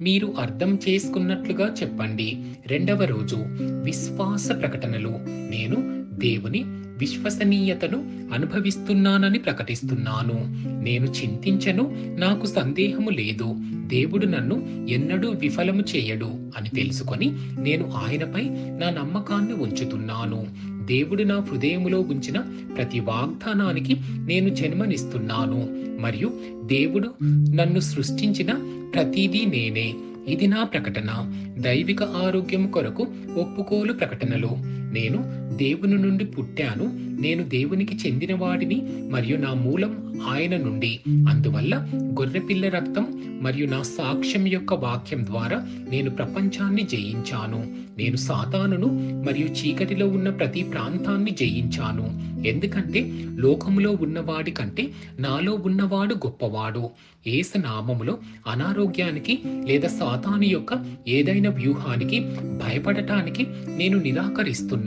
మీరు అర్థం చేసుకున్నట్లుగా చెప్పండి. రెండవ రోజు విశ్వాస ప్రకటనలు. నేను దేవుని విశ్వసనీయతను అనుభవిస్తున్నానని ప్రకటిస్తున్నాను. నేను చింతించను నాకు సందేహము లేదు. దేవుడు నన్ను ఎన్నడూ విఫలము చేయడు అని తెలుసుకొని నేను ఆయనపై నా నమ్మకాన్ని ఉంచుతున్నాను. దేవుడు నా హృదయములో ఉంచిన ప్రతి వాగ్దానానికి నేను జన్మనిస్తున్నాను. మరియు దేవుడు నన్ను సృష్టించిన ప్రతిదీ నేనే. ఇది నా ప్రకటన. దైవిక ఆరోగ్యం కొరకు ఒప్పుకోలు ప్రకటనలు. నేను దేవుని నుండి పుట్టాను నేను దేవునికి చెందినవాడిని మరియు నా మూలం ఆయన నుండి. అందువల్ల గొర్రెపిల్ల రక్తం మరియు నా సాక్ష్యం యొక్క వాక్యం ద్వారా నేను ప్రపంచాన్ని జయించాను. నేను సాతానును మరియు చీకటిలో ఉన్న ప్రతి ప్రాంతాన్ని జయించాను. ఎందుకంటే లోకములో ఉన్నవాడి కంటే నాలో ఉన్నవాడు గొప్పవాడు. ఏసు నామములో అనారోగ్యానికి లేదా సాతాను యొక్క ఏదైనా వ్యూహానికి భయపడటానికి నేను నిరాకరిస్తున్నాను.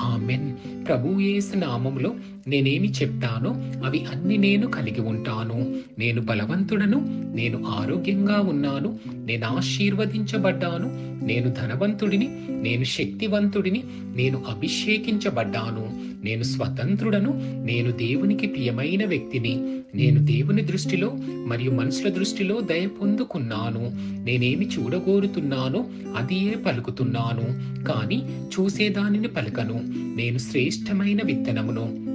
ఆమెన్. ప్రభు యేసు నామంలో నేనేమి చెప్తానో అవి అన్ని నేను కలిగి ఉంటాను. నేను బలవంతుడను నేను ఆరోగ్యంగా ఉన్నాను నేను ఆశీర్వదించబడ్డాను నేను ధనవంతుడిని నేను శక్తివంతుడిని నేను అభిషేకించబడ్డాను. నేను స్వతంత్రుడను నేను దేవునికి ప్రియమైన వ్యక్తిని. నేను దేవుని దృష్టిలో మరియు మనుషుల దృష్టిలో దయ పొందుకున్నాను. నేనేమి చూడగోరుతున్నానో అదియే పలుకుతున్నాను. కానీ చూసేదానిని పలకను. నేను శ్రేష్టమైన విత్తనమును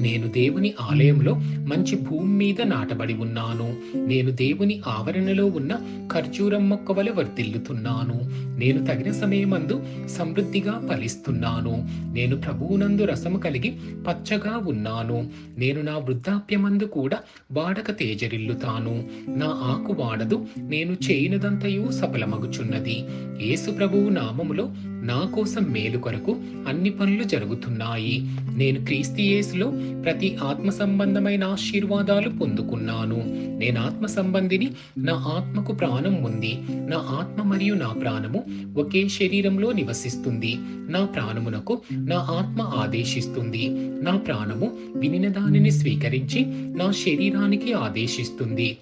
నేను దేవుని ఆలయంలో మంచి భూమి మీద నాటబడి ఉన్నాను. నేను దేవుని ఆవరణలో ఉన్న ఖర్జూరం మొక్క వలె వర్తిల్లుతున్నాను నేను తగిన సమయమందు సమృద్ధిగా ఫలిస్తున్నాను. నేను ప్రభువునందు రసము కలిగి పచ్చగా ఉన్నాను. నేను నా వృద్ధాప్యమందు కూడా వాడక తేజరిల్లుతాను. నా ఆకు వాడదు నేను చేయనదంతయు సఫలమగుచున్నది. యేసు ప్రభువు నామములో నా కోసం మేలు కొరకు అన్ని పనులు జరుగుతున్నాయి. నేను క్రీస్తియేసులో ప్రతి ఆత్మ సంబంధమైన ఆశీర్వాదాలు పొందుకున్నాను. నేను ఆత్మ సంబంధిని నా ఆత్మకు ప్రాణం ఉంది. నా ఆత్మ మరియు నా ప్రాణము ఒకే శరీరంలో నివసిస్తుంది. నా ప్రాణమునకు నా ఆత్మ ఆదేశిస్తుంది. నా ప్రాణము వినిన దానిని స్వీకరించి నా శరీరానికి ఆదేశిస్తుంది.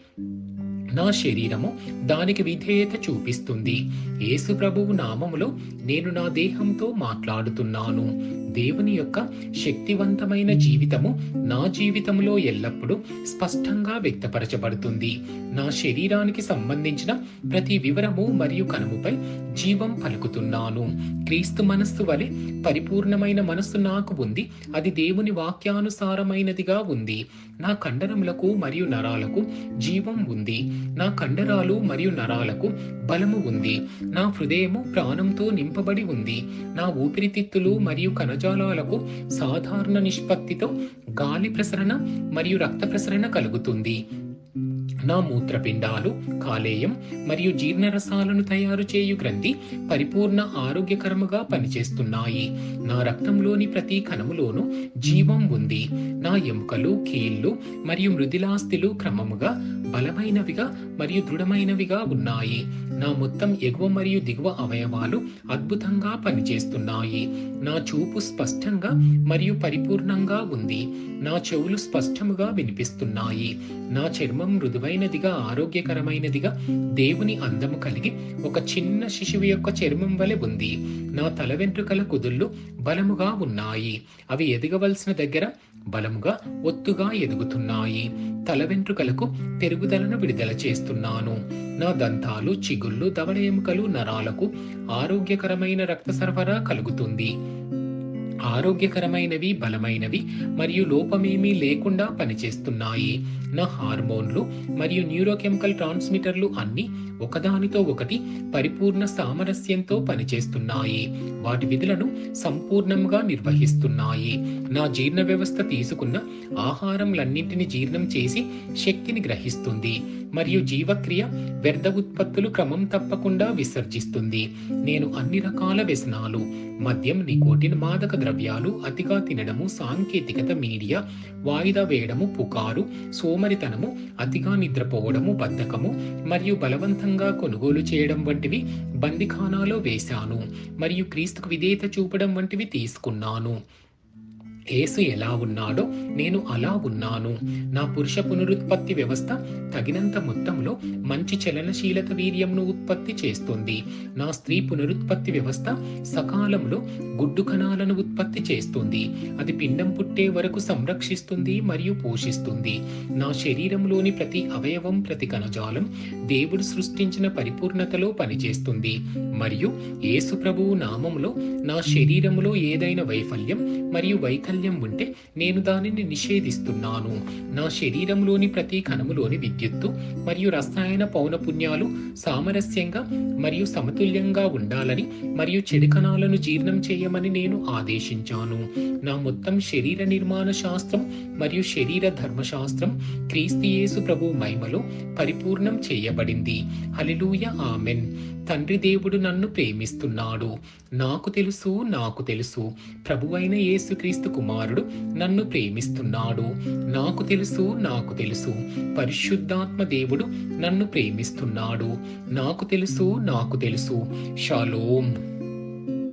నా శరీరము దానికి విధేయత చూపిస్తుంది. యేసు ప్రభువు నామములో నేను నా దేహంతో మాట్లాడుతున్నాను. దేవుని యొక్క శక్తివంతమైన జీవితము నా జీవితంలో ఎల్లప్పుడూ స్పష్టంగా వ్యక్తపరచబడుతుంది. నా శరీరానికి సంబంధించిన ప్రతి వివరము మరియు కనుముపై జీవం పలుకుతున్నాను. క్రీస్తు మనస్సు వలె పరిపూర్ణమైన మనస్సు నాకు ఉంది. అది దేవుని వాక్యానుసారమైనదిగా ఉంది. నా కండరములకు మరియు నరాలకు జీవం ఉంది. నా కండరాలు మరియు నరాలకు బలము ఉంది. నా హృదయము ప్రాణంతో నింపబడి ఉంది. నా ఊపిరితిత్తులు మరియు కణజాలాలకు సాధారణ నిష్పత్తితో గాలి ప్రసరణ మరియు రక్త ప్రసరణ కలుగుతుంది. నా మూత్రపిండాలు కాలేయం మరియు జీర్ణరసాలను తయారు చేయు గ్రంథి పరిపూర్ణ ఆరోగ్యకరముగా పనిచేస్తున్నాయి. నా రక్తంలోని ప్రతి కణములోనూ జీవం ఉంది. నా ఎముకలు కీళ్ళు మరియు మృదిలాస్థిలు క్రమముగా బలమైనవిగా మరియు దృఢమైనవిగా ఉన్నాయి. నా మొత్తం ఎగువ మరియు దిగువ అవయవాలు అద్భుతంగా పనిచేస్తున్నాయి. నా చూపు స్పష్టంగా మరియు పరిపూర్ణంగా ఉంది. నా చెవులు స్పష్టముగా వినిపిస్తున్నాయి. నా చర్మం మృదువైనదిగా ఆరోగ్యకరమైనదిగా దేవుని అందము కలిగి ఒక చిన్న శిశువు యొక్క చర్మం వలె ఉంది. నా తల వెంట్రుకల కుదుళ్ళు బలముగా ఉన్నాయి. అవి ఎదగవలసిన దగ్గర బలముగా ఒత్తుగా ఎదుగుతున్నాయి. తల వెంట్రుకలకు పెరుగుదలను విడుదల చేస్తున్నాను. నా దంతాలు చిగుళ్ళు దవడ ఎముకలు నరాలకు ఆరోగ్యకరమైన రక్త సరఫరా కలుగుతుంది. ఆరోగ్యకరమైనవి బలమైనవి మరియు లోపమేమీ లేకుండా పనిచేస్తున్నాయి. నా హార్మోన్లు మరియు న్యూరోకెమికల్ ట్రాన్స్మిటర్లు అన్ని ఒకదానితో ఒకటి పరిపూర్ణ సామరస్యంతో పనిచేస్తున్నాయి. వాటి విధులను సంపూర్ణంగా నిర్వహిస్తున్నాయి. నా జీర్ణ వ్యవస్థ తీసుకున్న ఆహారంలన్నింటిని జీర్ణం చేసి శక్తిని గ్రహిస్తుంది మరియు జీవక్రియ వ్యర్థ ఉత్పత్తులు క్రమం తప్పకుండా విసర్జిస్తుంది. నేను అన్ని రకాల వ్యసనాలు మద్యం నికోటిన్ మాదక ద్రవ్యాలు అతిగా తినడము సాంకేతికత మీడియా వాయిదా వేయడము పుకారు సోమరితనము అతిగా నిద్రపోవడము బద్ధకము మరియు బలవంతంగా కొనుగోలు చేయడం వంటివి బందిఖానాలో వేశాను మరియు క్రీస్తుకు విధేయత చూపడం వంటివి తీసుకున్నాను. యేసు ఎలా ఉన్నాడో నేను అలా ఉన్నాను. నా పురుష పునరుత్పత్తి వ్యవస్థ తగినంత మొత్తంలో మంచి చలనశీలత వీర్యంను ఉత్పత్తి చేస్తుంది. నా స్త్రీ పునరుత్పత్తి వ్యవస్థ సకాలంలో గుడ్డు కణాలను ఉత్పత్తి చేస్తుంది. అది పిండం పుట్టే వరకు సంరక్షిస్తుంది మరియు పోషిస్తుంది. నా శరీరంలోని ప్రతి అవయవం ప్రతి కణజాలం దేవుడు సృష్టించిన పరిపూర్ణతలో పనిచేస్తుంది. మరియు యేసు ప్రభువు నామంలో నా శరీరంలో ఏదైనా వైఫల్యం మరియు వైకల్యం ఉంటే నేను దానిని నిషేధిస్తున్నాను. నా శరీరంలోని ప్రతి కణములోని విద్యుత్తు మరియు రసాయన పౌనపుణ్యాలు సామరస్యంగా మరియు సమతుల్యంగా ఉండాలని మరియు చెడు కణాలను జీర్ణం చేయమని నేను ఆదేశించాను. నా మొత్తం శరీర నిర్మాణ శాస్త్రం మరియు శరీర ధర్మశాస్త్రం క్రీస్తియేసు ప్రభు మహిమలో పరిపూర్ణం చేయబడింది. Hallelujah amen. తండ్రి దేవుడు నన్ను ప్రేమిస్తున్నాడు. నాకు తెలుసు నాకు తెలుసు. ప్రభువైన యేసుక్రీస్తు కుమారుడు నన్ను ప్రేమిస్తున్నాడు. నాకు తెలుసు నాకు తెలుసు. పరిశుద్ధాత్మ దేవుడు నన్ను ప్రేమిస్తున్నాడు. నాకు తెలుసు నాకు తెలుసు. షాలోం.